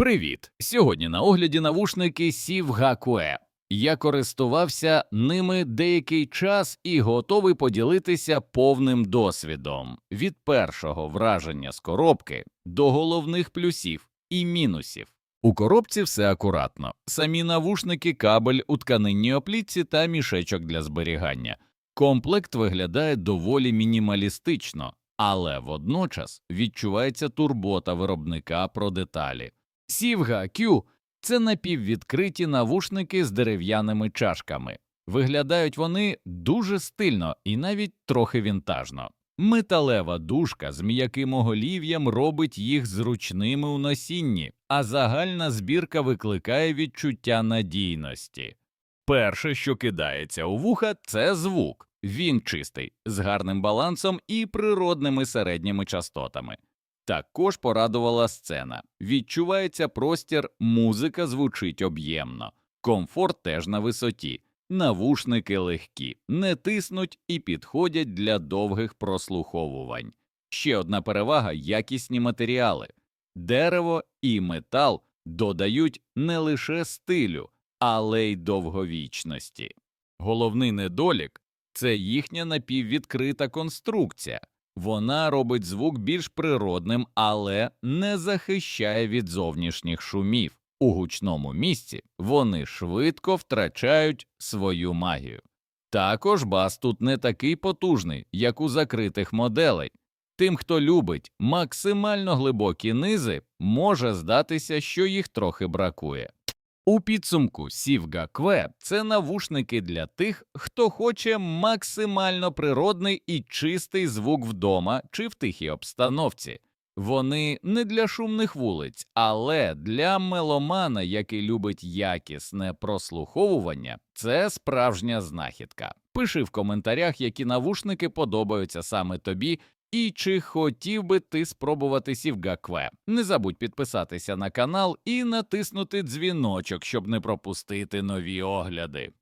Привіт! Сьогодні на огляді навушники Сівгакуе. Я користувався ними деякий час і готовий поділитися повним досвідом від першого враження з коробки до головних плюсів і мінусів. У коробці все акуратно: самі навушники, кабель у тканинній оплітці та мішечок для зберігання. Комплект виглядає доволі мінімалістично, але водночас відчувається турбота виробника про деталі. Сівга Q – це напіввідкриті навушники з дерев'яними чашками. Виглядають вони дуже стильно і навіть трохи вінтажно. Металева дужка з м'яким оголів'ям робить їх зручними у носінні, а загальна збірка викликає відчуття надійності. Перше, що кидається у вуха, це звук. Він чистий, з гарним балансом і природними середніми частотами. Також порадувала сцена. Відчувається простір, музика звучить об'ємно, комфорт теж на висоті, навушники легкі, не тиснуть і підходять для довгих прослуховувань. Ще одна перевага якісні матеріали. Дерево і метал додають не лише стилю, але й довговічності. Головний недолік це їхня напіввідкрита конструкція. Вона робить звук більш природним, але не захищає від зовнішніх шумів. У гучному місці вони швидко втрачають свою магію. Також бас тут не такий потужний, як у закритих моделей. Тим, хто любить максимально глибокі низи, може здатися, що їх трохи бракує. У підсумку Сівга Кве це навушники для тих, хто хоче максимально природний і чистий звук вдома чи в тихій обстановці. Вони не для шумних вулиць, але для меломана, який любить якісне прослуховування, це справжня знахідка. Пиши в коментарях, які навушники подобаються саме тобі, і чи хотів би ти спробувати Сівгакве. Не забудь підписатися на канал і натиснути дзвіночок, щоб не пропустити нові огляди.